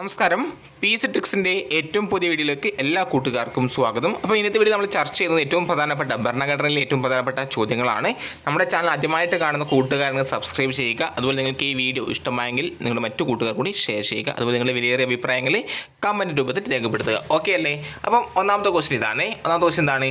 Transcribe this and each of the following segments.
നമസ്കാരം. P C ട്രിക്സിന്റെ ഏറ്റവും പുതിയ വീഡിയോയിലേക്ക് എല്ലാ കൂട്ടുകാർക്കും സ്വാഗതം. അപ്പോൾ ഇന്നത്തെ വീഡിയോ നമ്മൾ ചർച്ച ചെയ്യുന്നത് ഏറ്റവും പ്രധാനപ്പെട്ട ഭരണഘടനയിലെ ഏറ്റവും പ്രധാനപ്പെട്ട ചോദ്യങ്ങളാണ്. നമ്മുടെ ചാനൽ ആദ്യമായിട്ട് കാണുന്ന കൂട്ടുകാരനെ സബ്സ്ക്രൈബ് ചെയ്യുക. അതുപോലെ നിങ്ങൾക്ക് ഈ വീഡിയോ ഇഷ്ടമായെങ്കിൽ നിങ്ങളുടെ മറ്റു കൂട്ടുകാർ കൂടി ഷെയർ ചെയ്യുക. അതുപോലെ നിങ്ങളുടെ വിലയേറിയ അഭിപ്രായങ്ങൾ കമന്റ് രൂപത്തിൽ രേഖപ്പെടുത്തുക. ഓക്കെ അല്ലേ? അപ്പം ഒന്നാമത്തെ ക്വസ്റ്റ്യൻ ഇതാണ്. ഒന്നാമത്തെ ക്വസ്റ്റ്യൻ എന്താണ്?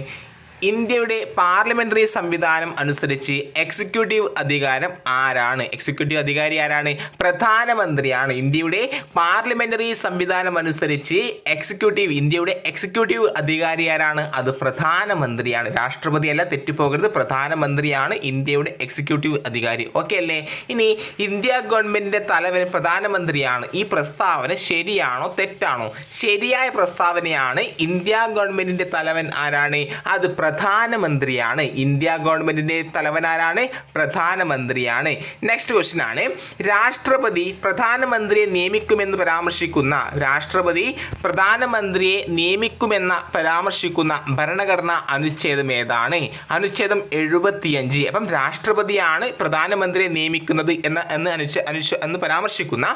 ഇന്ത്യയുടെ പാർലമെന്ററി സംവിധാനം അനുസരിച്ച് എക്സിക്യൂട്ടീവ് അധികാരം ആരാണ്? എക്സിക്യൂട്ടീവ് അധികാരി ആരാണ്? പ്രധാനമന്ത്രിയാണ്. ഇന്ത്യയുടെ പാർലമെന്ററി സംവിധാനം അനുസരിച്ച് എക്സിക്യൂട്ടീവ് ഇന്ത്യയുടെ എക്സിക്യൂട്ടീവ് അധികാരി ആരാണ്? അത് പ്രധാനമന്ത്രിയാണ്. രാഷ്ട്രപതി അല്ല തെറ്റിപ്പോകരുത്. പ്രധാനമന്ത്രിയാണ് ഇന്ത്യയുടെ എക്സിക്യൂട്ടീവ് അധികാരി. ഓക്കെ അല്ലേ? ഇനി ഇന്ത്യ ഗവൺമെന്റിന്റെ തലവൻ പ്രധാനമന്ത്രിയാണ്. ഈ പ്രസ്താവന ശരിയാണോ? തെറ്റാണോ? ശരിയായ പ്രസ്താവനയാണ് ഇന്ത്യ ഗവൺമെന്റിന്റെ തലവൻ ആരാണ്? അത് പ്രധാനമന്ത്രിയാണ്. ഇന്ത്യ ഗവൺമെന്റിന്റെ തലവനാരാണ്? പ്രധാനമന്ത്രിയാണ്. നെക്സ്റ്റ് ക്വസ്റ്റ്യൻ ആണ്. രാഷ്ട്രപതി പ്രധാനമന്ത്രിയെ നിയമിക്കുമെന്ന് പരാമർശിക്കുന്ന രാഷ്ട്രപതി പ്രധാനമന്ത്രിയെ നിയമിക്കുമെന്ന പരാമർശിക്കുന്ന ഭരണഘടനാ അനുച്ഛേദം ഏതാണ്? അനുച്ഛേദം എഴുപത്തിയഞ്ച്. അപ്പം രാഷ്ട്രപതിയാണ് പ്രധാനമന്ത്രിയെ നിയമിക്കുന്നത് എന്ന എന്ന് അനുച്ഛ എന്ന് പരാമർശിക്കുന്ന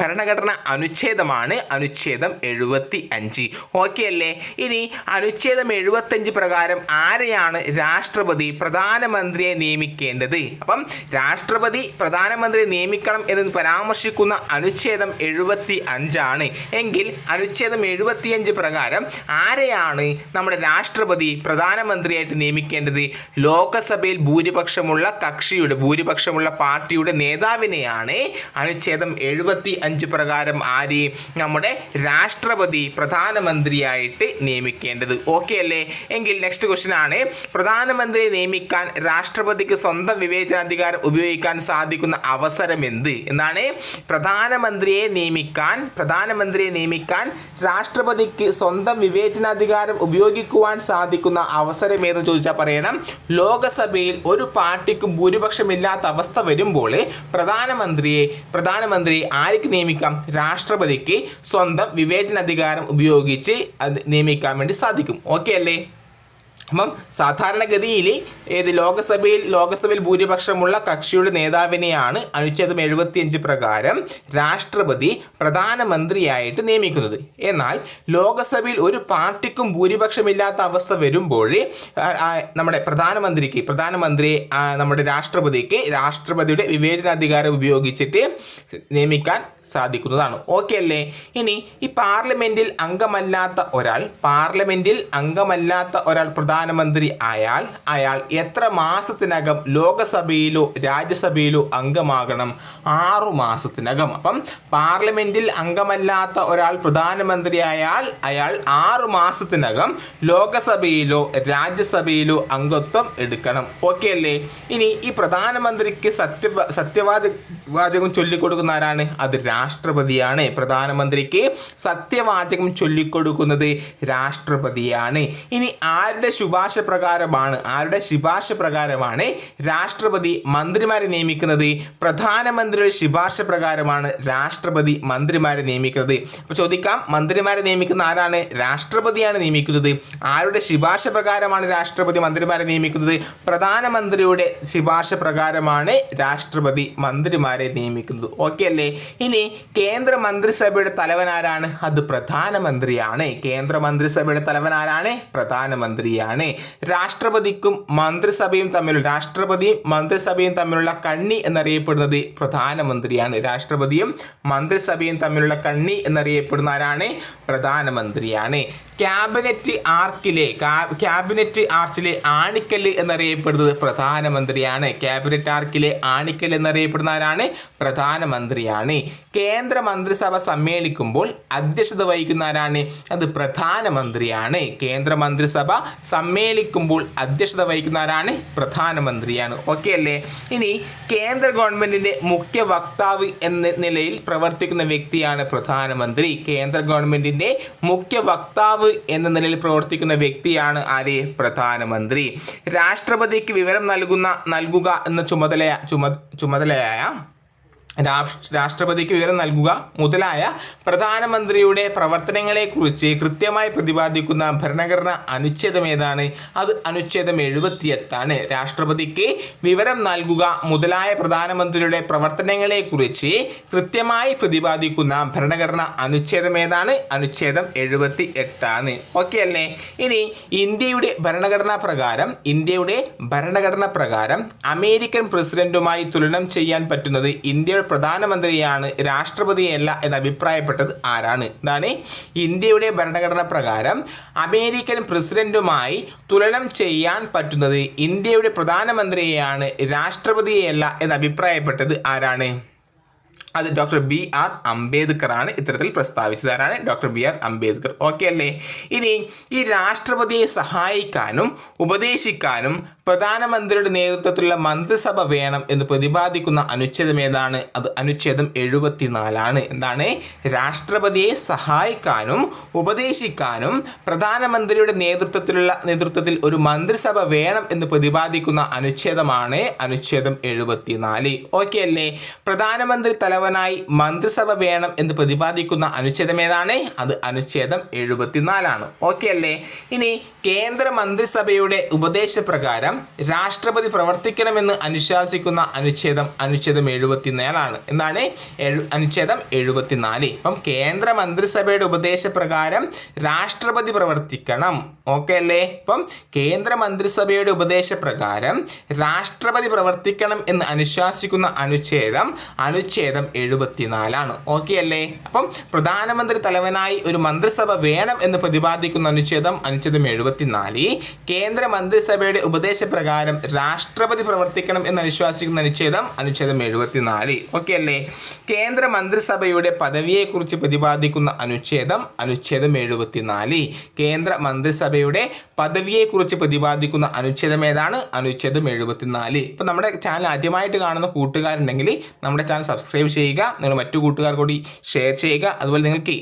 ഭരണഘടന അനുച്ഛേദമാണ് അനുച്ഛേദം എഴുപത്തി അഞ്ച് ഓക്കെ അല്ലേ? ഇനി അനുച്ഛേദം എഴുപത്തഞ്ച് പ്രകാരം ആരെയാണ് രാഷ്ട്രപതി പ്രധാനമന്ത്രിയെ നിയമിക്കേണ്ടത്? അപ്പം രാഷ്ട്രപതി പ്രധാനമന്ത്രിയെ നിയമിക്കണം എന്ന് പരാമർശിക്കുന്ന അനുച്ഛേദം എഴുപത്തി അഞ്ചാണ് എങ്കിൽ അനുച്ഛേദം എഴുപത്തിയഞ്ച് പ്രകാരം ആരെയാണ് നമ്മുടെ രാഷ്ട്രപതി പ്രധാനമന്ത്രിയായിട്ട് നിയമിക്കേണ്ടത്? ലോകസഭയിൽ ഭൂരിപക്ഷമുള്ള കക്ഷിയുടെ ഭൂരിപക്ഷമുള്ള പാർട്ടിയുടെ നേതാവിനെയാണ് അനുച്ഛേദം എഴുപത്തി അഞ്ച് പ്രകാരം ആര് നമ്മുടെ രാഷ്ട്രപതി പ്രധാനമന്ത്രിയായിട്ട് നിയമിക്കേണ്ടത്. ഓക്കെ അല്ലേ? എങ്കിൽ നെക്സ്റ്റ് ക്വസ്റ്റ്യൻ ആണ് പ്രധാനമന്ത്രിയെ നിയമിക്കാൻ രാഷ്ട്രപതിക്ക് സ്വന്തം വിവേചനാധികാരം ഉപയോഗിക്കാൻ സാധിക്കുന്ന അവസരം എന്ത് എന്നാണ് പ്രധാനമന്ത്രിയെ നിയമിക്കാൻ പ്രധാനമന്ത്രിയെ നിയമിക്കാൻ രാഷ്ട്രപതിക്ക് സ്വന്തം വിവേചനാധികാരം ഉപയോഗിക്കുവാൻ സാധിക്കുന്ന അവസരം ഏതെന്ന് ചോദിച്ചാൽ പറയണം. ലോകസഭയിൽ ഒരു പാർട്ടിക്കും ഭൂരിപക്ഷമില്ലാത്ത അവസ്ഥ വരുമ്പോൾ പ്രധാനമന്ത്രിയെ പ്രധാനമന്ത്രി ആർക്ക് നിയമിക്കാം? രാഷ്ട്രപതിക്ക് സ്വന്തം വിവേചനാധികാരം ഉപയോഗിച്ച് അത് നിയമിക്കാൻ വേണ്ടി സാധിക്കും. ഓക്കെ അല്ലേ? അപ്പം സാധാരണഗതിയിൽ ഏത് ലോകസഭയിൽ ലോകസഭയിൽ ഭൂരിപക്ഷമുള്ള കക്ഷിയുടെ നേതാവിനെയാണ് അനുച്ഛേദം എഴുപത്തിയഞ്ച് പ്രകാരം രാഷ്ട്രപതി പ്രധാനമന്ത്രിയായിട്ട് നിയമിക്കുന്നത്. എന്നാൽ ലോകസഭയിൽ ഒരു പാർട്ടിക്കും ഭൂരിപക്ഷമില്ലാത്ത അവസ്ഥ വരുമ്പോൾ നമ്മുടെ പ്രധാനമന്ത്രിക്ക് പ്രധാനമന്ത്രി നമ്മുടെ രാഷ്ട്രപതിക്ക് രാഷ്ട്രപതിയുടെ വിവേചനാധികാരം ഉപയോഗിച്ചിട്ട് നിയമിക്കാൻ സാധിക്കുന്നതാണ്. ഓക്കെ അല്ലേ? ഇനി ഈ പാർലമെന്റിൽ അംഗമല്ലാത്ത ഒരാൾ പാർലമെന്റിൽ അംഗമല്ലാത്ത ഒരാൾ പ്രധാനമന്ത്രി ആയാൽ അയാൾ എത്ര മാസത്തിനകം ലോകസഭയിലോ രാജ്യസഭയിലോ അംഗമാകണം? ആറു മാസത്തിനകം. അപ്പം പാർലമെന്റിൽ അംഗമല്ലാത്ത ഒരാൾ പ്രധാനമന്ത്രി ആയാൽ അയാൾ ആറു മാസത്തിനകം ലോകസഭയിലോ രാജ്യസഭയിലോ അംഗത്വം എടുക്കണം. ഓക്കെ അല്ലേ? ഇനി ഈ പ്രധാനമന്ത്രിക്ക് സത്യ സത്യവാദ വാചകം ചൊല്ലിക്കൊടുക്കുന്ന ആരാണ് അത് രാഷ്ട്രപതിയാണ്. പ്രധാനമന്ത്രിക്ക് സത്യവാചകം ചൊല്ലിക്കൊടുക്കുന്നത് രാഷ്ട്രപതിയാണ്. ഇനി ആരുടെ ശുപാർശ പ്രകാരമാണ് ആരുടെ ശുപാർശ പ്രകാരമാണ് രാഷ്ട്രപതി മന്ത്രിമാരെ നിയമിക്കുന്നത്? പ്രധാനമന്ത്രിയുടെ ശുപാർശ പ്രകാരമാണ് രാഷ്ട്രപതി മന്ത്രിമാരെ നിയമിക്കുന്നത്. അപ്പോൾ ചോദിക്കാം മന്ത്രിമാരെ നിയമിക്കുന്ന ആരാണ്? രാഷ്ട്രപതിയാണ് നിയമിക്കുന്നത്. ആരുടെ ശുപാർശ പ്രകാരമാണ് രാഷ്ട്രപതി മന്ത്രിമാരെ നിയമിക്കുന്നത്? പ്രധാനമന്ത്രിയുടെ ശുപാർശ പ്രകാരമാണ് രാഷ്ട്രപതി മന്ത്രിമാരെ നിയമിക്കുന്നത്. ഓക്കെ അല്ലേ? ഇനി കേന്ദ്ര മന്ത്രിസഭയുടെ തലവൻ ആരാണ് അത് പ്രധാനമന്ത്രിയാണ്. കേന്ദ്ര മന്ത്രിസഭയുടെ തലവൻ ആരാണ് പ്രധാനമന്ത്രിയാണ്. രാഷ്ട്രപതിക്കും മന്ത്രിസഭയും തമ്മിൽ രാഷ്ട്രപതിയും മന്ത്രിസഭയും തമ്മിലുള്ള കണ്ണി എന്നറിയപ്പെടുന്നത് പ്രധാനമന്ത്രിയാണ്. രാഷ്ട്രപതിയും മന്ത്രിസഭയും തമ്മിലുള്ള കണ്ണി എന്നറിയപ്പെടുന്ന ആരാണ്? പ്രധാനമന്ത്രിയാണ്. ക്യാബിനറ്റ് ആർക്കിലെ ക്യാബിനറ്റ് ആർച്ചിലെ ആണിക്കൽ എന്നറിയപ്പെടുന്നത് പ്രധാനമന്ത്രിയാണ്. ക്യാബിനറ്റ് ആർക്കിലെ ആണിക്കൽ എന്നറിയപ്പെടുന്ന ആരാണ്? പ്രധാനമന്ത്രിയാണ്. കേന്ദ്ര മന്ത്രിസഭ സമ്മേളിക്കുമ്പോൾ അധ്യക്ഷത വഹിക്കുന്ന ആരാണ്? അത് പ്രധാനമന്ത്രിയാണ്. കേന്ദ്ര മന്ത്രിസഭ സമ്മേളിക്കുമ്പോൾ അധ്യക്ഷത വഹിക്കുന്ന ആരാണ്? പ്രധാനമന്ത്രിയാണ്. ഓക്കെ അല്ലേ? ഇനി കേന്ദ്ര ഗവൺമെന്റിന്റെ മുഖ്യ വക്താവ് എന്ന നിലയിൽ പ്രവർത്തിക്കുന്ന വ്യക്തിയാണ് പ്രധാനമന്ത്രി. കേന്ദ്ര ഗവൺമെന്റിന്റെ മുഖ്യ വക്താവ് എന്ന നിലയിൽ പ്രവർത്തിക്കുന്ന വ്യക്തിയാണ് ആര്? പ്രധാനമന്ത്രി. രാഷ്ട്രപതിക്ക് വിവരം നൽകുന്ന നൽകുക എന്ന ചുമതല ചുമ ചുമതലയായ രാഷ്ട്രപതിക്ക് വിവരം നൽകുക മുതലായ പ്രധാനമന്ത്രിയുടെ പ്രവർത്തനങ്ങളെക്കുറിച്ച് കൃത്യമായി പ്രതിപാദിക്കുന്ന ഭരണഘടന അനുച്ഛേദം ഏതാണ്? അത് അനുച്ഛേദം എഴുപത്തിയെട്ടാണ്. രാഷ്ട്രപതിക്ക് വിവരം നൽകുക മുതലായ പ്രധാനമന്ത്രിയുടെ പ്രവർത്തനങ്ങളെക്കുറിച്ച് കൃത്യമായി പ്രതിപാദിക്കുന്ന ഭരണഘടന അനുച്ഛേദം ഏതാണ്? അനുച്ഛേദം എഴുപത്തി എട്ടാണ് ഓക്കെ അല്ലേ? ഇനി ഇന്ത്യയുടെ ഭരണഘടനാ പ്രകാരം ഇന്ത്യയുടെ ഭരണഘടന പ്രകാരം അമേരിക്കൻ പ്രസിഡന്റുമായി തുലനം ചെയ്യാൻ പറ്റുന്നത് ഇന്ത്യയുടെ പ്രധാനമന്ത്രിയാണ് രാഷ്ട്രപതിയല്ല എന്ന് അഭിപ്രായപ്പെട്ടത് ആരാണ്? ഇതാണ് ഇന്ത്യയുടെ ഭരണഘടന പ്രകാരം അമേരിക്കൻ പ്രസിഡന്റുമായി തുലനം ചെയ്യാൻ പറ്റുന്നത് ഇന്ത്യയുടെ പ്രധാനമന്ത്രിയെയാണ് രാഷ്ട്രപതിയെയല്ല എന്ന് അഭിപ്രായപ്പെട്ടത് ആരാണ്? അത് ഡോക്ടർ ബി ആർ അംബേദ്കർ ആണ് ഇത്തരത്തിൽ പ്രസ്താവിച്ചത് ആരാണ് doctor B R Ambedkar. Okay അല്ലേ? ഇനി ഈ രാഷ്ട്രപതിയെ സഹായിക്കാനും ഉപദേശിക്കാനും പ്രധാനമന്ത്രിയുടെ നേതൃത്വത്തിലുള്ള മന്ത്രിസഭ വേണം എന്ന് പ്രതിപാദിക്കുന്ന അനുച്ഛേദം ഏതാണ്? അത് അനുച്ഛേദം എഴുപത്തിനാലാണ്. എന്താണ്? രാഷ്ട്രപതിയെ സഹായിക്കാനും ഉപദേശിക്കാനും പ്രധാനമന്ത്രിയുടെ നേതൃത്വത്തിലുള്ള നേതൃത്വത്തിൽ ഒരു മന്ത്രിസഭ വേണം എന്ന് പ്രതിപാദിക്കുന്ന അനുച്ഛേദമാണ് അനുച്ഛേദം എഴുപത്തിനാല്. ഓക്കെ അല്ലേ? പ്രധാനമന്ത്രി തലവനായി മന്ത്രിസഭ വേണം എന്ന് പ്രതിപാദിക്കുന്ന അനുച്ഛേദം ഏതാണ് അത് അനുച്ഛേദം എഴുപത്തിനാലാണ്. ഓക്കെ അല്ലേ? ഇനി കേന്ദ്ര മന്ത്രിസഭയുടെ ഉപദേശപ്രകാരം രാഷ്ട്രപതി പ്രവർത്തിക്കണമെന്ന് അനുശാസിക്കുന്ന അനുച്ഛേദം അനുച്ഛേദം എഴുപത്തിനാലാണ്. എന്താണ്? അനുച്ഛേദം എഴുപത്തിനാല്. ഇപ്പം കേന്ദ്ര മന്ത്രിസഭയുടെ ഉപദേശപ്രകാരം രാഷ്ട്രപതി പ്രവർത്തിക്കണം. ഓക്കെ അല്ലേ? ഇപ്പം കേന്ദ്ര മന്ത്രിസഭയുടെ ഉപദേശപ്രകാരം രാഷ്ട്രപതി പ്രവർത്തിക്കണം എന്ന് അനുശാസിക്കുന്ന അനുച്ഛേദം അനുച്ഛേദം എഴുപത്തിനാലാണ്. ഓക്കെ അല്ലേ അപ്പം പ്രധാനമന്ത്രി തലവനായി ഒരു മന്ത്രിസഭ വേണം എന്ന് പ്രതിപാദിക്കുന്ന അനുച്ഛേദം അനുച്ഛേദം എഴുപത്തിനാല്. കേന്ദ്ര മന്ത്രിസഭയുടെ ഉപദേശപ്രകാരം രാഷ്ട്രപതി പ്രവർത്തിക്കണം എന്ന് അനുശ്വാസിക്കുന്ന അനുച്ഛേദം അനുച്ഛേദം എഴുപത്തിനാല്. ഓക്കെ അല്ലേ കേന്ദ്ര മന്ത്രിസഭയുടെ പദവിയെക്കുറിച്ച് പ്രതിപാദിക്കുന്ന അനുച്ഛേദം അനുച്ഛേദം എഴുപത്തിനാല്. കേന്ദ്ര മന്ത്രിസഭയുടെ പദവിയെക്കുറിച്ച് പ്രതിപാദിക്കുന്ന അനുച്ഛേദം ഏതാണ്? അനുച്ഛേദം എഴുപത്തിനാല്. ഇപ്പം നമ്മുടെ ചാനൽ ആദ്യമായിട്ട് കാണുന്ന കൂട്ടുകാരുണ്ടെങ്കിൽ നമ്മുടെ ചാനൽ സബ്സ്ക്രൈബ് ചെയ്യുക നിങ്ങൾ മറ്റു കൂട്ടുകാർ കൂടി ഷെയർ ചെയ്യുക. അതുപോലെ നിങ്ങൾക്ക്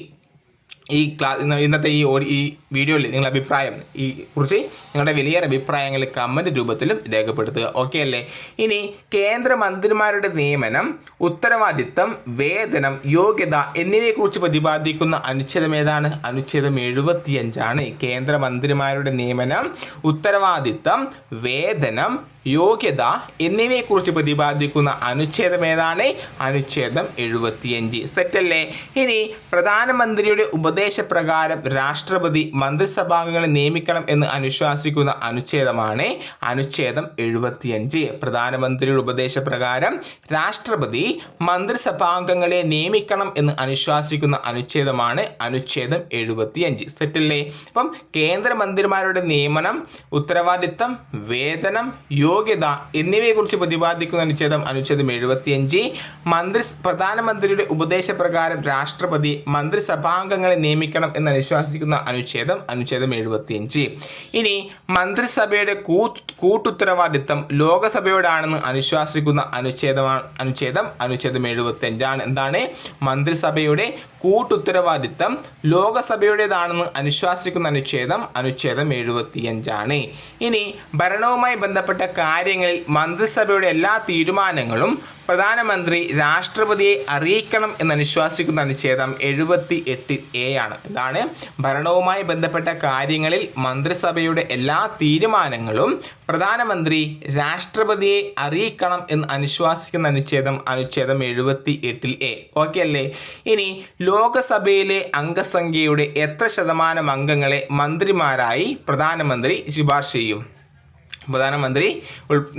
ഈ ക്ലാസ് ഇന്നത്തെ ഈ ഈ വീഡിയോയിൽ നിങ്ങളുടെ അഭിപ്രായം ഈ കുറിച്ച് നിങ്ങളുടെ വലിയ അഭിപ്രായങ്ങൾ കമന്റ് രൂപത്തിലും രേഖപ്പെടുത്തുക. ഓക്കെ അല്ലേ? ഇനി കേന്ദ്രമന്ത്രിമാരുടെ നിയമനം ഉത്തരവാദിത്തം വേതനം യോഗ്യത എന്നിവയെക്കുറിച്ച് പ്രതിപാദിക്കുന്ന അനുച്ഛേദം ഏതാണ്? അനുച്ഛേദം എഴുപത്തിയഞ്ചാണ്. കേന്ദ്രമന്ത്രിമാരുടെ നിയമനം ഉത്തരവാദിത്തം വേതനം യോഗ്യത എന്നിവയെക്കുറിച്ച് പ്രതിപാദിക്കുന്ന അനുച്ഛേദം ഏതാണ്? അനുച്ഛേദം എഴുപത്തിയഞ്ച്. സെറ്റല്ലേ ഇനി പ്രധാനമന്ത്രിയുടെ ഉപദേശപ്രകാരം രാഷ്ട്രപതി മന്ത്രിസഭാംഗങ്ങളെ നിയമിക്കണം എന്ന് അനുശാസിക്കുന്ന അനുച്ഛേദമാണ് അനുച്ഛേദം എഴുപത്തിയഞ്ച്. പ്രധാനമന്ത്രിയുടെ ഉപദേശപ്രകാരം രാഷ്ട്രപതി മന്ത്രിസഭാംഗങ്ങളെ നിയമിക്കണം എന്ന് അനുശാസിക്കുന്ന അനുച്ഛേദമാണ് അനുച്ഛേദം എഴുപത്തിയഞ്ച്. സെറ്റല്ലേ? അപ്പം കേന്ദ്രമന്ത്രിമാരുടെ നിയമനം ഉത്തരവാദിത്തം വേതനം യോഗ്യത എന്നിവയെക്കുറിച്ച് പ്രതിപാദിക്കുന്ന അനുച്ഛേദം അനുച്ഛേദം എഴുപത്തിയഞ്ച്. മന്ത്രി പ്രധാനമന്ത്രിയുടെ ഉപദേശപ്രകാരം രാഷ്ട്രപതി മന്ത്രിസഭാംഗങ്ങളെ നിയമിക്കണം എന്ന് അനുശാസിക്കുന്ന അനുച്ഛേദം അനുച്ഛേദം എഴുപത്തിയഞ്ച്. ഇനി മന്ത്രിസഭയുടെ കൂട്ട് കൂട്ടുത്തരവാദിത്തം ലോകസഭയോടാണെന്ന് അനുശ്വാസിക്കുന്ന അനുച്ഛേദമാണ് അനുച്ഛേദം അനുച്ഛേദം എഴുപത്തിയഞ്ചാണ്. എന്താണ്? മന്ത്രിസഭയുടെ കൂട്ടുത്തരവാദിത്തം ലോകസഭയുടേതാണെന്ന് അനുശ്വാസിക്കുന്ന അനുച്ഛേദം അനുച്ഛേദം എഴുപത്തിയഞ്ചാണ്. ഇനി ഭരണവുമായി ബന്ധപ്പെട്ട കാര്യങ്ങളിൽ മന്ത്രിസഭയുടെ എല്ലാ തീരുമാനങ്ങളും പ്രധാനമന്ത്രി രാഷ്ട്രപതിയെ അറിയിക്കണം എന്ന് അനുശ്വാസിക്കുന്ന അനുച്ഛേദം എഴുപത്തി എട്ട് എ ആണ്. ഇതാണ് ഭരണവുമായി ബന്ധപ്പെട്ട കാര്യങ്ങളിൽ മന്ത്രിസഭയുടെ എല്ലാ തീരുമാനങ്ങളും പ്രധാനമന്ത്രി രാഷ്ട്രപതിയെ അറിയിക്കണം എന്ന് അനുശ്വാസിക്കുന്ന അനുച്ഛേദം അനുച്ഛേദം എഴുപത്തി എട്ടിൽ എ ഓക്കെ അല്ലേ? ഇനി ലോകസഭയിലെ അംഗസംഖ്യയുടെ എത്ര ശതമാനം അംഗങ്ങളെ മന്ത്രിമാരായി പ്രധാനമന്ത്രി ശുപാർശ ചെയ്യും? പ്രധാനമന്ത്രി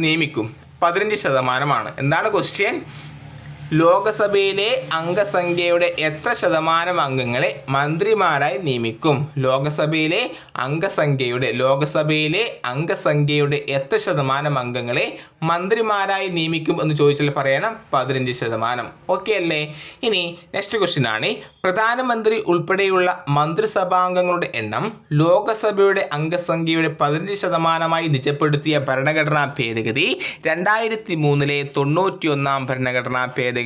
നിയമിക്കും. പതിനഞ്ച് ശതമാനമാണ്. എന്താണ് ക്വസ്റ്റ്യൻ ലോകസഭയിലെ അംഗസംഖ്യയുടെ എത്ര ശതമാനം അംഗങ്ങളെ മന്ത്രിമാരായി നിയമിക്കും? ലോകസഭയിലെ അംഗസംഖ്യയുടെ ലോകസഭയിലെ അംഗസംഖ്യയുടെ എത്ര ശതമാനം അംഗങ്ങളെ മന്ത്രിമാരായി നിയമിക്കും എന്ന് ചോദിച്ചാൽ പറയണം പതിനഞ്ച് ശതമാനം. ഓക്കെ അല്ലേ? ഇനി നെക്സ്റ്റ് ക്വസ്റ്റ്യൻ ആണ്. പ്രധാനമന്ത്രി ഉൾപ്പെടെയുള്ള മന്ത്രിസഭാംഗങ്ങളുടെ എണ്ണം ലോകസഭയുടെ അംഗസംഖ്യയുടെ പതിനഞ്ച് ശതമാനമായി നിജപ്പെടുത്തിയ ഭരണഘടനാ ഭേദഗതി രണ്ടായിരത്തി മൂന്നിലെ തൊണ്ണൂറ്റിയൊന്നാം ഭരണഘടനാ ഭേദഗതി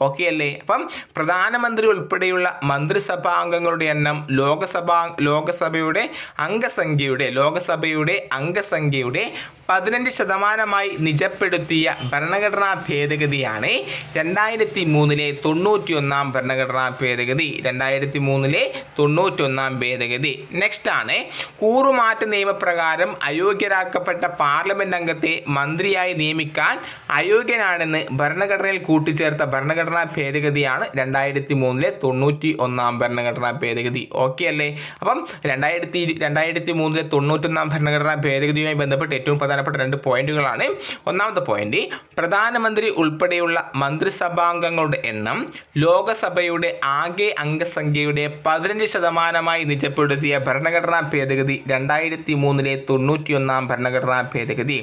ഓക്കെ അല്ലേ? അപ്പം പ്രധാനമന്ത്രി ഉൾപ്പെടെയുള്ള മന്ത്രിസഭാ അംഗങ്ങളുടെ എണ്ണം ലോകസഭാ ലോകസഭയുടെ അംഗസംഖ്യയുടെ ലോകസഭയുടെ അംഗസംഖ്യയുടെ പതിനഞ്ച് ശതമാനമായി നിജപ്പെടുത്തിയ ഭരണഘടനാ ഭേദഗതിയാണ് രണ്ടായിരത്തി മൂന്നിലെ തൊണ്ണൂറ്റിയൊന്നാം ഭരണഘടനാ ഭേദഗതി. രണ്ടായിരത്തി മൂന്നിലെ തൊണ്ണൂറ്റിയൊന്നാം ഭേദഗതി. നെക്സ്റ്റ് ആണ് കൂറുമാറ്റ നിയമപ്രകാരം അയോഗ്യരാക്കപ്പെട്ട പാർലമെന്റ് അംഗത്തെ മന്ത്രിയായി നിയമിക്കാൻ അയോഗ്യനാണെന്ന് ഭരണഘടനയിൽ കൂട്ടിച്ചേർത്ത ഭരണഘടനാ ഭേദഗതിയാണ് രണ്ടായിരത്തി മൂന്നിലെ തൊണ്ണൂറ്റി ഒന്നാം ഭരണഘടനാ ഭേദഗതി. ഓക്കെ അല്ലേ? അപ്പം രണ്ടായിരത്തി രണ്ടായിരത്തി മൂന്നിലെ തൊണ്ണൂറ്റൊന്നാം ഭരണഘടനാ ഭേദഗതിയുമായി ബന്ധപ്പെട്ട് ഏറ്റവും പ്രധാനപ്പെട്ട രണ്ട് പോയിന്റുകളാണ്. ഒന്നാമത്തെ പോയിന്റ് പ്രധാനമന്ത്രി ഉൾപ്പെടെയുള്ള മന്ത്രിസഭാംഗങ്ങളുടെ എണ്ണം ലോകസഭയുടെ ആകെ അംഗസംഖ്യയുടെ പതിനഞ്ച് ശതമാനമായി നിജപ്പെടുത്തിയ ഭരണഘടനാ ഭേദഗതി രണ്ടായിരത്തി മൂന്നിലെ തൊണ്ണൂറ്റിയൊന്നാം ഭരണഘടനാ ഭേദഗതി.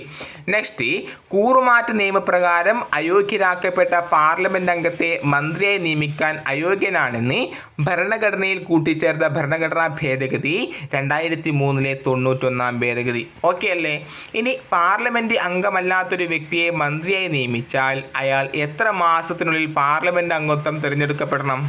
നെക്സ്റ്റ് കൂറുമാറ്റ നിയമപ്രകാരം അയോഗ്യരാക്കപ്പെട്ട പാർലമെന്റ് അംഗത്തെ മന്ത്രിയെ നിയമിക്കാൻ അയോഗ്യനാണെന്ന് ഭരണഘടനയിൽ കൂട്ടിച്ചേർത്ത ഭരണഘടനാ ഭേദഗതി രണ്ടായിരത്തി മൂന്നിലെ തൊണ്ണൂറ്റൊന്നാം ഭേദഗതി. ഓക്കെ അല്ലേ? ഇനി പാർലമെന്റ് അംഗമല്ലാത്തൊരു വ്യക്തിയെ മന്ത്രിയായി നിയമിച്ചാൽ അയാൾ എത്ര മാസത്തിനുള്ളിൽ പാർലമെന്റ് അംഗത്വം തിരഞ്ഞെടുക്കപ്പെടണം?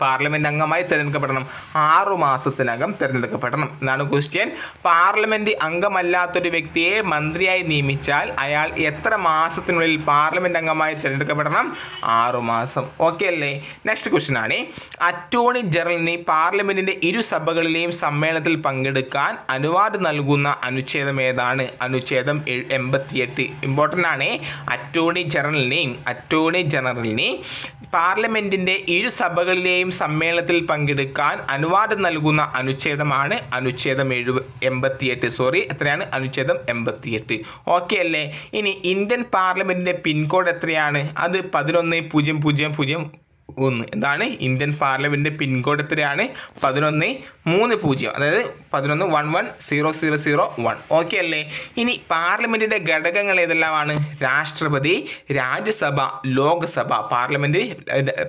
പാർലമെന്റ് അംഗമായി തിരഞ്ഞെടുക്കപ്പെടണം. ആറു മാസത്തിനകം തിരഞ്ഞെടുക്കപ്പെടണം. എന്നാണ് ക്വസ്റ്റ്യൻ. പാർലമെന്റ് അംഗമല്ലാത്തൊരു വ്യക്തിയെ മന്ത്രിയായി നിയമിച്ചാൽ അയാൾ എത്ര മാസത്തിനുള്ളിൽ പാർലമെന്റ് അംഗമായി തിരഞ്ഞെടുക്കപ്പെടണം? ആറു മാസം. ഓക്കെ അല്ലേ? നെക്സ്റ്റ് ക്വസ്റ്റ്യൻ ആണ്. അറ്റോർണി ജനറലിനെ പാർലമെന്റിന്റെ ഇരു സഭകളിലെയും സമ്മേളനത്തിൽ പങ്കെടുക്കാൻ അനുവാദം നൽകുന്ന അനുച്ഛേദം ഏതാണ്? അനുച്ഛേദം എൺപത്തിയെട്ട്. ഇമ്പോർട്ടന്റ് ആണ്. അറ്റോർണി ജനറലിനെയും അറ്റോർണി ജനറലിനെ പാർലമെന്റിന്റെ ഇരു സമ്മേളനത്തിൽ പങ്കെടുക്കാൻ അനുവാദം നൽകുന്ന അനുച്ഛേദമാണ് അനുച്ഛേദം എഴു എൺപത്തിയെട്ട്. സോറി എത്രയാണ്? അനുച്ഛേദം എൺപത്തിയെട്ട്. ഓക്കെ അല്ലേ? ഇനി ഇന്ത്യൻ പാർലമെന്റിന്റെ പിൻകോഡ് എത്രയാണ്? അത് പതിനൊന്ന് പൂജ്യം പൂജ്യം പൂജ്യം ഒന്ന്. എന്താണ് ഇന്ത്യൻ പാർലമെന്റ് പിൻകോഡ് എത്രയാണ്? പതിനൊന്ന് മൂന്ന് പൂജ്യം. അതായത് പതിനൊന്ന് one one zero zero zero one. Okay അല്ലേ? ഇനി പാർലമെന്റിന്റെ ഘടകങ്ങൾ ഏതെല്ലാമാണ്? രാഷ്ട്രപതി രാജ്യസഭ ലോക്സഭ. പാർലമെന്റ്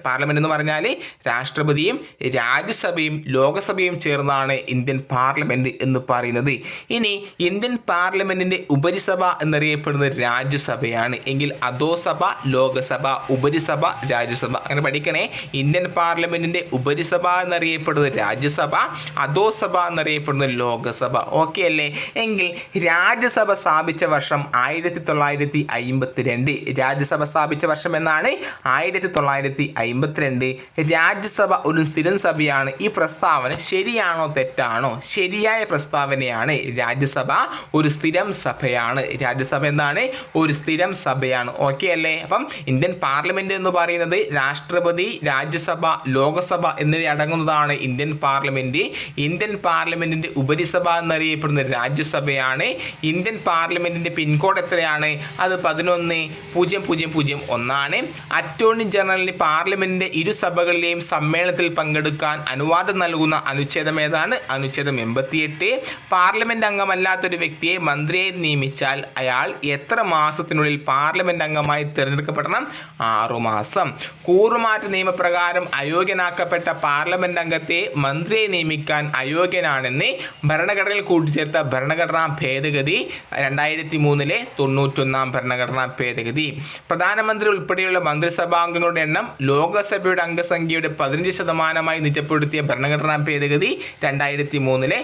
പാർലമെന്റ് എന്ന് പറഞ്ഞാൽ രാഷ്ട്രപതിയും രാജ്യസഭയും ലോക്സഭയും ചേർന്നാണ് ഇന്ത്യൻ പാർലമെന്റ് എന്ന് പറയുന്നത്. ഇനി ഇന്ത്യൻ പാർലമെന്റിന്റെ ഉപരിസഭ എന്നറിയപ്പെടുന്നത് രാജ്യസഭയാണ്. എങ്കിൽ അധോസഭ ലോകസഭ ഉപരിസഭ രാജ്യസഭ. അങ്ങനെ പഠിക്കണേ ഇന്ത്യൻ പാർലമെന്റിന്റെ ഉപരിസഭ എന്നറിയപ്പെടുന്നത് രാജ്യസഭ അധോസഭ എന്നറിയപ്പെടുന്നത് ലോകസഭ. ഓക്കെ അല്ലേ? എങ്കിൽ രാജ്യസഭ സ്ഥാപിച്ച വർഷം ആയിരത്തി തൊള്ളായിരത്തി അയിമ്പത്തി രണ്ട് രാജ്യസഭ സ്ഥാപിച്ച വർഷം എന്നാണ്? ആയിരത്തി തൊള്ളായിരത്തി അയിമ്പത്തിരണ്ട് രാജ്യസഭ ഒരു സ്ഥിരം സഭയാണ്. ഈ പ്രസ്താവന ശരിയാണോ തെറ്റാണോ? ശരിയായ പ്രസ്താവനയാണ് രാജ്യസഭ ഒരു സ്ഥിരം സഭയാണ്. രാജ്യസഭ എന്താണ് ഒരു സ്ഥിരം സഭയാണ്. ഓക്കെ അല്ലേ? അപ്പം ഇന്ത്യൻ പാർലമെന്റ് എന്ന് പറയുന്നത് രാഷ്ട്രപതി രാജ്യസഭ ലോകസഭ എന്നിവയടങ്ങുന്നതാണ് ഇന്ത്യൻ പാർലമെന്റ് ഇന്ത്യൻ പാർലമെന്റിന്റെ ഉപരിസഭ എന്നറിയപ്പെടുന്ന രാജ്യസഭയാണ്. ഇന്ത്യൻ പാർലമെന്റിന്റെ പിൻകോഡ് എത്രയാണ്? അത് പതിനൊന്ന് പൂജ്യം പൂജ്യം പൂജ്യം ഒന്നാണ്. അറ്റോർണി ജനറലിന് പാർലമെന്റിന്റെ ഇരു സഭകളിലെയും സമ്മേളനത്തിൽ പങ്കെടുക്കാൻ അനുവാദം നൽകുന്ന അനുച്ഛേദം ഏതാണ്? അനുച്ഛേദം എൺപത്തിയെട്ട്. പാർലമെന്റ് അംഗമല്ലാത്തൊരു വ്യക്തിയെ മന്ത്രിയായി നിയമിച്ചാൽ അയാൾ എത്ര മാസത്തിനുള്ളിൽ പാർലമെന്റ് അംഗമായി തിരഞ്ഞെടുക്കപ്പെടണം? ആറുമാസം കൂറുമാറ്റ നിയമപ്രകാരം അയോഗ്യനാക്കപ്പെട്ട പാർലമെന്റ് അംഗത്തെ മന്ത്രിയെ നിയമിക്കാൻ അയോഗ്യനാണെന്ന് ഭരണഘടനയിൽ കൂട്ടിച്ചേർത്ത ഭരണഘടനാ ഭേദഗതി രണ്ടായിരത്തി മൂന്നിലെ തൊണ്ണൂറ്റൊന്നാം ഭരണഘടനാ ഭേദഗതി. പ്രധാനമന്ത്രി ഉൾപ്പെടെയുള്ള മന്ത്രിസഭാംഗങ്ങളുടെ എണ്ണം ലോകസഭയുടെ അംഗസംഖ്യയുടെ പതിനഞ്ച് ശതമാനമായി നിജപ്പെടുത്തിയ ഭരണഘടനാ ഭേദഗതി രണ്ടായിരത്തി മൂന്നിലെ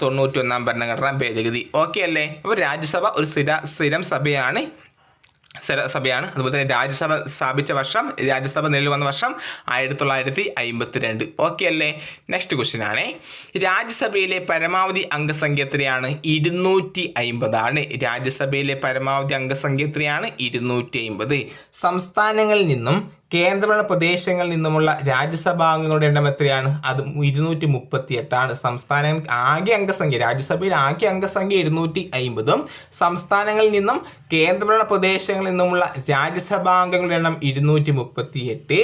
തൊണ്ണൂറ്റൊന്നാം ഭരണഘടനാ ഭേദഗതി. ഓക്കെ അല്ലേ? അപ്പോൾ രാജ്യസഭ ഒരു സ്ഥിര സ്ഥിരം സഭയാണ്. സഭയാണ്. അതുപോലെ തന്നെ രാജ്യസഭ സ്ഥാപിച്ച വർഷം രാജ്യസഭ നിലവിൽ വന്ന വർഷം ആയിരത്തി തൊള്ളായിരത്തി അമ്പത്തി രണ്ട് ഓക്കെ അല്ലേ? നെക്സ്റ്റ് ക്വസ്റ്റ്യൻ ആണ്. രാജ്യസഭയിലെ പരമാവധി അംഗസംഖ്യ എത്രയാണ് ഇരുന്നൂറ്റി അമ്പതാണ് രാജ്യസഭയിലെ പരമാവധി അംഗസംഖ്യ എത്രയാണ് ഇരുന്നൂറ്റി അമ്പത് സംസ്ഥാനങ്ങളിൽ നിന്നും കേന്ദ്രഭരണ പ്രദേശങ്ങളിൽ നിന്നുമുള്ള രാജ്യസഭാംഗങ്ങളുടെ എണ്ണം എത്രയാണ്? അത് ഇരുന്നൂറ്റി മുപ്പത്തി എട്ടാണ് സംസ്ഥാന ആകെ അംഗസംഖ്യ രാജ്യസഭയിൽ ആകെ അംഗസംഖ്യ ഇരുന്നൂറ്റി അയിമ്പതും സംസ്ഥാനങ്ങളിൽ നിന്നും കേന്ദ്രഭരണ പ്രദേശങ്ങളിൽ നിന്നുമുള്ള രാജ്യസഭാംഗങ്ങളുടെ എണ്ണം ഇരുന്നൂറ്റി മുപ്പത്തി എട്ട്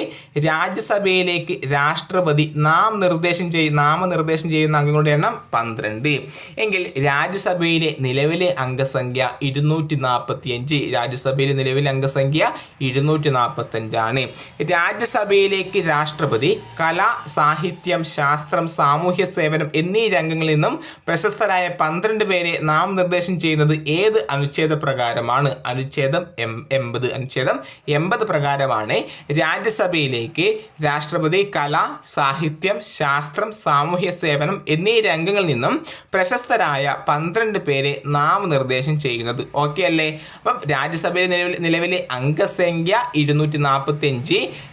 രാജ്യസഭയിലേക്ക് രാഷ്ട്രപതി നാം നിർദ്ദേശം ചെയ്യ നാമനിർദ്ദേശം ചെയ്യുന്ന അംഗങ്ങളുടെ എണ്ണം പന്ത്രണ്ട്. എങ്കിൽ രാജ്യസഭയിലെ നിലവിലെ അംഗസംഖ്യ ഇരുന്നൂറ്റി നാൽപ്പത്തി അഞ്ച് രാജ്യസഭയിലെ നിലവിലെ അംഗസംഖ്യ ഇരുന്നൂറ്റി നാൽപ്പത്തി അഞ്ചാണ് രാജ്യസഭയിലേക്ക് രാഷ്ട്രപതി കല സാഹിത്യം ശാസ്ത്രം സാമൂഹ്യ സേവനം എന്നീ രംഗങ്ങളിൽ നിന്നും പ്രശസ്തരായ പന്ത്രണ്ട് പേരെ നാമനിർദ്ദേശം ചെയ്യുന്നത് ഏത് അനുച്ഛേദ പ്രകാരമാണ്? അനുച്ഛേദം എം എൺപത് അനുച്ഛേദം എൺപത് പ്രകാരമാണ് രാജ്യസഭയിലേക്ക് രാഷ്ട്രപതി കല സാഹിത്യം ശാസ്ത്രം സാമൂഹ്യ സേവനം എന്നീ രംഗങ്ങളിൽ നിന്നും പ്രശസ്തരായ പന്ത്രണ്ട് പേരെ നാമനിർദ്ദേശം ചെയ്യുന്നത്. ഓക്കെ അല്ലേ? അപ്പം രാജ്യസഭയിലെ നിലവിലെ അംഗസംഖ്യ ഇരുന്നൂറ്റി നാൽപ്പത്തി അഞ്ച്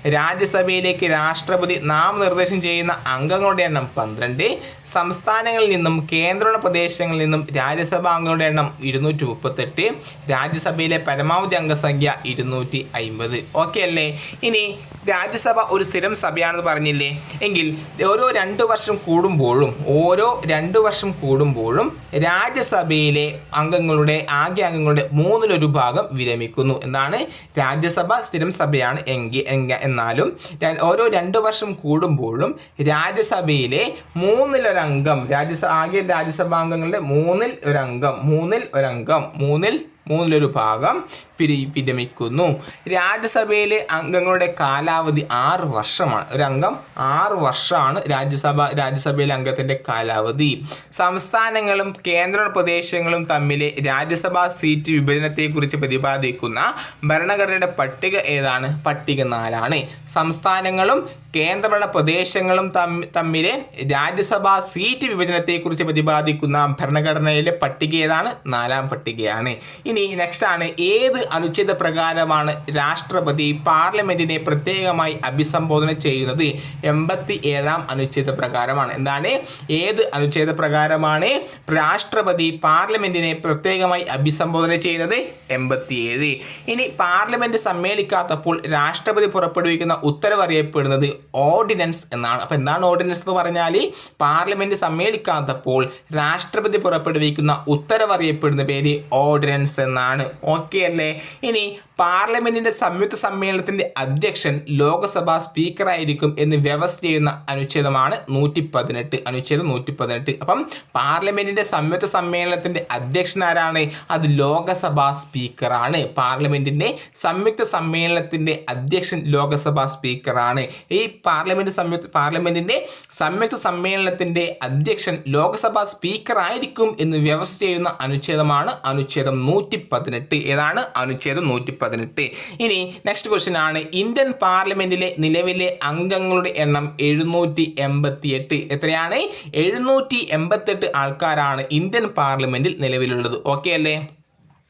രാജ്യസഭയിലേക്ക് രാഷ്ട്രപതി നാമനിർദ്ദേശം ചെയ്യുന്ന അംഗങ്ങളുടെ എണ്ണം പന്ത്രണ്ട്. സംസ്ഥാനങ്ങളിൽ നിന്നും കേന്ദ്ര പ്രദേശങ്ങളിൽ നിന്നും രാജ്യസഭാ അംഗങ്ങളുടെ എണ്ണം ഇരുന്നൂറ്റി മുപ്പത്തെട്ട്. രാജ്യസഭയിലെ പരമാവധി അംഗസംഖ്യ ഇരുന്നൂറ്റി അയിമ്പത്. ഓക്കെ അല്ലേ? ഇനി രാജ്യസഭ ഒരു സ്ഥിരം സഭയാണെന്ന് പറഞ്ഞില്ലേ? എങ്കിൽ ഓരോ രണ്ട് വർഷം കൂടുമ്പോഴും ഓരോ രണ്ട് വർഷം കൂടുമ്പോഴും രാജ്യസഭയിലെ അംഗങ്ങളുടെ ആകെ അംഗങ്ങളുടെ മൂന്നിലൊരു ഭാഗം വിരമിക്കുന്നു. എന്നാണ് രാജ്യസഭ സ്ഥിരം സഭയാണ് എങ്കിൽ എങ്ക- എന്നാലും ഓരോ രണ്ട് വർഷം കൂടുമ്പോഴും രാജ്യസഭയിലെ മൂന്നിലൊരംഗം രാജ്യസഭ ആകെ രാജ്യസഭാംഗങ്ങളുടെ മൂന്നിൽ ഒരംഗം മൂന്നിൽ ഒരംഗം മൂന്നിൽ മൂന്നിലൊരു ഭാഗം പിരി വിരമിക്കുന്നു. രാജ്യസഭയിലെ അംഗങ്ങളുടെ കാലാവധി ആറ് വർഷമാണ്. ഒരു അംഗം ആറ് വർഷമാണ് രാജ്യസഭ രാജ്യസഭയിലെ അംഗത്തിന്റെ കാലാവധി. സംസ്ഥാനങ്ങളും കേന്ദ്ര പ്രദേശങ്ങളും തമ്മിലെ രാജ്യസഭാ സീറ്റ് വിഭജനത്തെക്കുറിച്ച് പ്രതിപാദിക്കുന്ന ഭരണഘടനയുടെ പട്ടിക ഏതാണ്? പട്ടിക നാലാണ്. സംസ്ഥാനങ്ങളും കേന്ദ്രഭരണ പ്രദേശങ്ങളും തമ്മി- തമ്മിലെ രാജ്യസഭാ സീറ്റ് വിഭജനത്തെക്കുറിച്ച് പ്രതിപാദിക്കുന്ന ഭരണഘടനയിലെ പട്ടിക ഏതാണ്? നാലാം പട്ടികയാണ്. ഇനി നെക്സ്റ്റ് ആണ്. ഏത് അനുച്ഛേദ പ്രകാരമാണ് രാഷ്ട്രപതി പാർലമെന്റിനെ പ്രത്യേകമായി അഭിസംബോധന ചെയ്യുന്നത്? എൺപത്തി ഏഴാം അനുച്ഛേദ പ്രകാരമാണ്. എന്താണ്? ഏത് അനുച്ഛേദ പ്രകാരമാണ് രാഷ്ട്രപതി പാർലമെന്റിനെ പ്രത്യേകമായി അഭിസംബോധന ചെയ്യുന്നത്? എൺപത്തിയേഴ്. ഇനി പാർലമെന്റ് സമ്മേളിക്കാത്തപ്പോൾ രാഷ്ട്രപതി പുറപ്പെടുവിക്കുന്ന ഉത്തരവ് അറിയപ്പെടുന്നത് ഓർഡിനൻസ് എന്നാണ്. അപ്പൊ എന്താണ് ഓർഡിനൻസ് എന്ന് പറഞ്ഞാൽ പാർലമെന്റ് സമ്മേളിക്കാത്തപ്പോൾ രാഷ്ട്രപതി പുറപ്പെടുവിക്കുന്ന ഉത്തരവ് അറിയപ്പെടുന്ന പേര് ഓർഡിനൻസ് എന്നാണ്. ഓക്കെ അല്ലേ? ഇനി പാർലമെന്റിന്റെ സംയുക്ത സമ്മേളനത്തിന്റെ അധ്യക്ഷൻ ലോക്സഭാ സ്പീക്കറായിരിക്കും എന്ന് വ്യവസ്ഥ ചെയ്യുന്ന അനുച്ഛേദമാണ് നൂറ്റി പതിനെട്ട് അനുച്ഛേദം നൂറ്റി പതിനെട്ട് അപ്പം പാർലമെന്റിന്റെ സംയുക്ത സമ്മേളനത്തിന്റെ അധ്യക്ഷൻ ആരാണ്? അത് ലോകസഭാ സ്പീക്കറാണ്. പാർലമെന്റിന്റെ സംയുക്ത സമ്മേളനത്തിന്റെ അധ്യക്ഷൻ ലോകസഭാ സ്പീക്കറാണ്. ഈ പാർലമെന്റ് സംയുക്ത പാർലമെന്റിന്റെ സംയുക്ത സമ്മേളനത്തിന്റെ അധ്യക്ഷൻ ലോക്സഭാ സ്പീക്കറായിരിക്കും എന്ന് വ്യവസ്ഥ ചെയ്യുന്ന അനുച്ഛേദമാണ് അനുച്ഛേദം നൂറ്റി പതിനെട്ട് ഏതാണ്? അനുച്ഛേദം നൂറ്റി പതിനെട്ട്. ഇനി നെക്സ്റ്റ് ക്വസ്റ്റ്യൻ ആണ്. ഇന്ത്യൻ പാർലമെന്റിലെ നിലവിലെ അംഗങ്ങളുടെ എണ്ണം എഴുന്നൂറ്റി എൺപത്തി എട്ട് എത്രയാണ്? എഴുന്നൂറ്റി എൺപത്തെട്ട് ആൾക്കാരാണ് ഇന്ത്യൻ പാർലമെന്റിൽ നിലവിലുള്ളത്. ഓക്കെ അല്ലേ?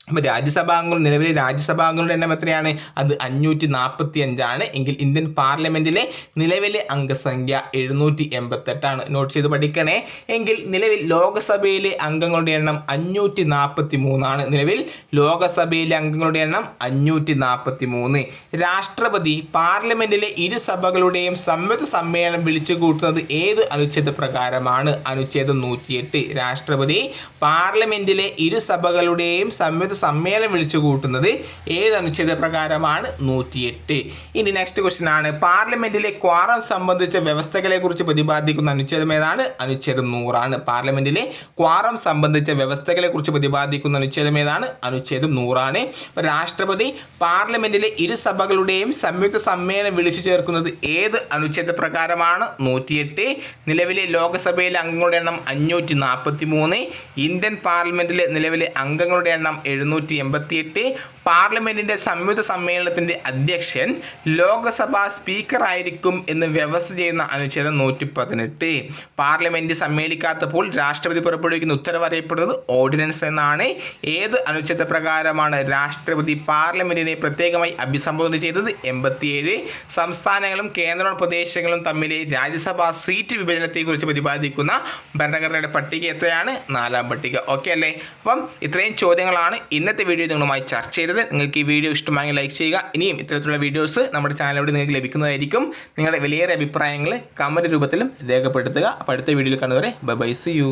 അപ്പോൾ രാജ്യസഭാംഗങ്ങൾ നിലവിലെ രാജ്യസഭാംഗങ്ങളുടെ എണ്ണം എത്രയാണ്? അത് അഞ്ഞൂറ്റി നാൽപ്പത്തി അഞ്ചാണ് എങ്കിൽ ഇന്ത്യൻ പാർലമെന്റിലെ നിലവിലെ അംഗസംഖ്യ എഴുന്നൂറ്റി എൺപത്തെട്ടാണ് നോട്ട് ചെയ്ത് പഠിക്കണേ. എങ്കിൽ നിലവിൽ ലോകസഭയിലെ അംഗങ്ങളുടെ എണ്ണം അഞ്ഞൂറ്റി നാൽപ്പത്തി മൂന്നാണ് നിലവിൽ ലോകസഭയിലെ അംഗങ്ങളുടെ എണ്ണം അഞ്ഞൂറ്റി നാൽപ്പത്തി മൂന്ന് രാഷ്ട്രപതി പാർലമെന്റിലെ ഇരു സഭകളുടെയും സംയുക്ത സമ്മേളനം വിളിച്ചു കൂട്ടുന്നത് ഏത് അനുച്ഛേദ പ്രകാരമാണ്? അനുച്ഛേദം നൂറ്റിയെട്ട്. രാഷ്ട്രപതി പാർലമെന്റിലെ ഇരു സഭകളുടെയും സംയുക്ത സമ്മേളനം വിളിച്ചു കൂട്ടുന്നത് ഏത് അനുച്ഛേദ പ്രകാരമാണ്? നൂറ്റിയെട്ട്. ഇനി നെക്സ്റ്റ് ക്വസ്റ്റ്യൻ ആണ്. പാർലമെന്റിലെ ക്വാറം സംബന്ധിച്ച വ്യവസ്ഥകളെ കുറിച്ച് പ്രതിപാദിക്കുന്ന അനുച്ഛേദം ഏതാണ്? അനുച്ഛേദം നൂറാണ്. പാർലമെന്റിലെ ക്വാറം സംബന്ധിച്ച വ്യവസ്ഥകളെ കുറിച്ച് പ്രതിപാദിക്കുന്ന അനുച്ഛേദം ഏതാണ്? അനുച്ഛേദം നൂറാണ്. രാഷ്ട്രപതി പാർലമെന്റിലെ ഇരുസഭകളുടെയും സംയുക്ത സമ്മേളനം വിളിച്ചു ചേർക്കുന്നത് ഏത് അനുച്ഛേദ പ്രകാരമാണ്? നൂറ്റിയെട്ട്. നിലവിലെ ലോകസഭയിലെ അംഗങ്ങളുടെ എണ്ണം അഞ്ഞൂറ്റി നാൽപ്പത്തി മൂന്ന് ഇന്ത്യൻ പാർലമെന്റിലെ നിലവിലെ അംഗങ്ങളുടെ എണ്ണം എഴുന്നൂറ്റി എൺപത്തിയെട്ട് പാർലമെന്റിന്റെ സംയുക്ത സമ്മേളനത്തിന്റെ അധ്യക്ഷൻ ലോകസഭാ സ്പീക്കർ ആയിരിക്കും എന്ന് വ്യവസ്ഥ ചെയ്യുന്ന അനുച്ഛേദം നൂറ്റി പതിനെട്ട് പാർലമെന്റ് സമ്മേളിക്കാത്തപ്പോൾ രാഷ്ട്രപതി പുറപ്പെടുവിക്കുന്ന ഉത്തരവ് അറിയപ്പെടുന്നത് ഓർഡിനൻസ് എന്നാണ്. ഏത് അനുച്ഛേദ പ്രകാരമാണ് രാഷ്ട്രപതി പാർലമെന്റിനെ പ്രത്യേകമായി അഭിസംബോധന ചെയ്തത്? എൺപത്തിയേഴ്. സംസ്ഥാനങ്ങളും കേന്ദ്ര പ്രദേശങ്ങളും തമ്മിലെ രാജ്യസഭാ സീറ്റ് വിഭജനത്തെക്കുറിച്ച് പ്രതിപാദിക്കുന്ന ഭരണഘടനയുടെ പട്ടിക എത്രയാണ്? നാലാം പട്ടിക. ഓക്കെ അല്ലേ? അപ്പം ഇത്രയും ചോദ്യങ്ങളാണ് ഇന്നത്തെ വീഡിയോ നിങ്ങളുമായി ചർച്ച ചെയ്തത് നിങ്ങൾക്ക് ഈ വീഡിയോ ഇഷ്ടമായെങ്കിൽ ലൈക്ക് ചെയ്യുക. ഇനിയും ഇത്തരത്തിലുള്ള വീഡിയോസ് നമ്മുടെ ചാനലിലൂടെ നിങ്ങൾക്ക് ലഭിക്കുന്നതായിരിക്കും. നിങ്ങളുടെ വിലയേറെ അഭിപ്രായങ്ങൾ കമന്റ് രൂപത്തിലും രേഖപ്പെടുത്തുക. അപ്പോൾ അടുത്ത വീഡിയോയിൽ കാണുന്നവരെ ബൈ ബൈ സി യു